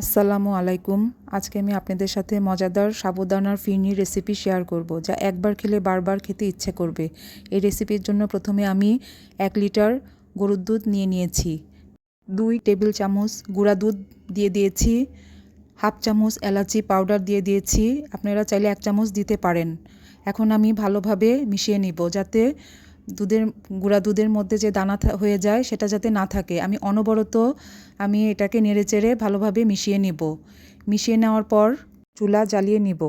আসসালামু আলাইকুম। আজকে আমি আপনাদের সাথে মজাদার সাবুদানার ফিরনি রেসিপি শেয়ার করব, যা একবার খেলে বারবার খেতে ইচ্ছে করবে। এই রেসিপির জন্য প্রথমে আমি এক লিটার গরুর দুধ নিয়ে নিয়েছি, দুই টেবিল চামচ গুঁড়া দুধ দিয়ে দিয়েছি, হাফ চামচ এলাচি পাউডার দিয়ে দিয়েছি, আপনারা চাইলে এক চামচ দিতে পারেন। এখন আমি ভালোভাবে মিশিয়ে নিব, যাতে দুধের, গুঁড়া দুধের মধ্যে যে দানা হয়ে যায় সেটা যাতে না থাকে। আমি অনবরত আমি এটাকে নেড়েচেড়ে ভালোভাবে মিশিয়ে নিব। মিশিয়ে নেওয়ার পর চুলা জ্বালিয়ে নিব।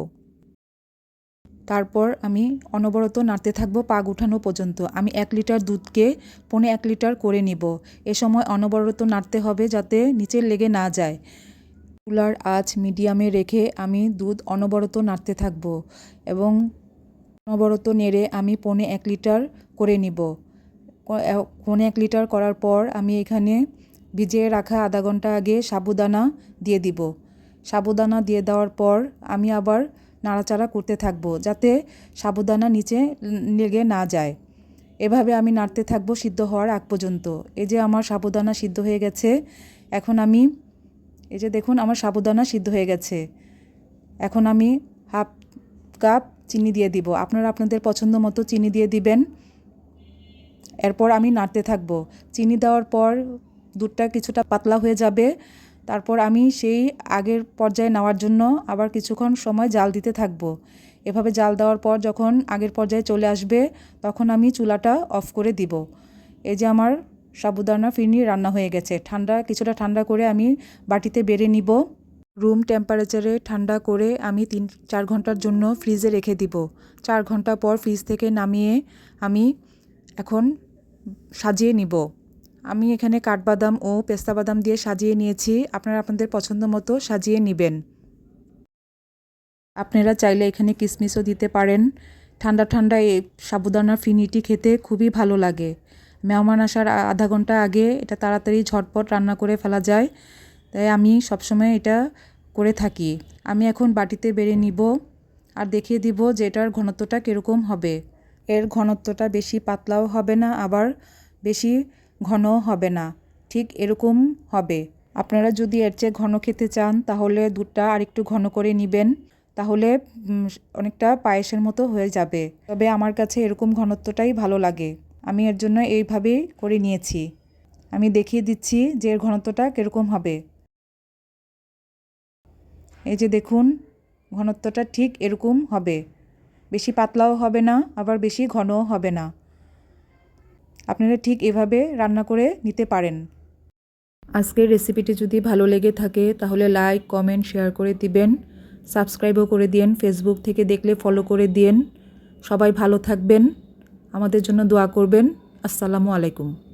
তারপর আমি অনবরত নাড়তে থাকব পাগ উঠানো পর্যন্ত। আমি এক লিটার দুধকে পনে এক লিটার করে নিব। এ সময় অনবরত নাড়তে হবে যাতে নিচে লেগে না যায়। চুলার আঁচ মিডিয়ামে রেখে আমি দুধ অনবরত নাড়তে থাকব এবং অনবরত নেড়ে আমি পৌনে এক লিটার করে নিব। পৌনে এক লিটার করার পর আমি এখানে ভিজিয়ে রাখা আধা ঘণ্টা আগে সাবুদানা দিয়ে দিব। সাবুদানা দিয়ে দেওয়ার পর আমি আবার নাড়াচাড়া করতে থাকব যাতে সাবুদানা নিচে লেগে না যায়। এভাবে আমি নাড়তে থাকব সিদ্ধ হওয়ার আগ পর্যন্ত। এই যে আমার সাবুদানা সিদ্ধ হয়ে গেছে, এখন আমি, এই যে দেখুন আমার সাবুদানা সিদ্ধ হয়ে গেছে। এখন আমি হাফ কাপ চিনি দিয়ে দিব। আপনারা আপনাদের পছন্দ মতো চিনি দিয়ে দিবেন। এরপর আমি নাড়তে থাকব। চিনি দেওয়ার পর দুধটা কিছুটা পাতলা হয়ে যাবে। তারপর আমি সেই আগের পর্যায়ে নেওয়ার জন্য আবার কিছুক্ষণ সময় জাল দিতে থাকব। এভাবে জাল দেওয়ার পর যখন আগের পর্যায়ে চলে আসবে, তখন আমি চুলাটা অফ করে দিব। এই যে আমার সাবুদানা ফিরনি রান্না হয়ে গেছে। ঠান্ডা, কিছুটা ঠান্ডা করে আমি বাটিতে বেড়ে নিব। রুম টেম্পারেচারে ঠান্ডা করে আমি তিন, চার ঘণ্টার জন্য ফ্রিজে রেখে দিব। চার ঘণ্টা পর ফ্রিজ থেকে নামিয়ে আমি এখন সাজিয়ে নিব। আমি এখানে কাঠবাদাম ও পেস্তা বাদাম দিয়ে সাজিয়ে নিয়েছি। আপনারা আপনাদের পছন্দ মতো সাজিয়ে নেবেন। আপনারা চাইলে এখানে কিশমিশও দিতে পারেন। ঠান্ডা ঠান্ডা এই সাবুদানার ফিনিটি খেতে খুবই ভালো লাগে। মেহমান আসার আধা ঘণ্টা আগে এটা তাড়াতাড়ি ঝটপট রান্না করে ফেলা যায়। তাই আমি সবসময় এটা করে থাকি। আমি এখন বাটিতে বেড়ে নিব আর দেখিয়ে দিব যে এটার ঘনত্বটা কীরকম হবে। এর ঘনত্বটা বেশি পাতলাও হবে না, আবার বেশি ঘনও হবে না। ঠিক এরকম হবে। আপনারা যদি এর চেয়ে ঘন খেতে চান, তাহলে দুধটা আরেকটু ঘন করে নেবেন, তাহলে অনেকটা পায়েসের মতো হয়ে যাবে। তবে আমার কাছে এরকম ঘনত্বটাই ভালো লাগে। আমি এর জন্য এইভাবেই করে নিয়েছি। আমি দেখিয়ে দিচ্ছি যে এর ঘনত্বটা কীরকম হবে। এই যে দেখুন, ঘনত্বটা ঠিক এরকম হবে। বেশি পাতলাও হবে না, আবার বেশি ঘনও হবে না। আপনারা ঠিক এভাবে রান্না করে নিতে পারেন। আজকের রেসিপিটি যদি ভালো লেগে থাকে, তাহলে লাইক, কমেন্ট, শেয়ার করে দিবেন। সাবস্ক্রাইবও করে দিন ফেসবুক থেকে দেখলে ফলো করে দিন সবাই ভালো থাকবেন। আমাদের জন্য দোয়া করবেন। আসসালামু আলাইকুম।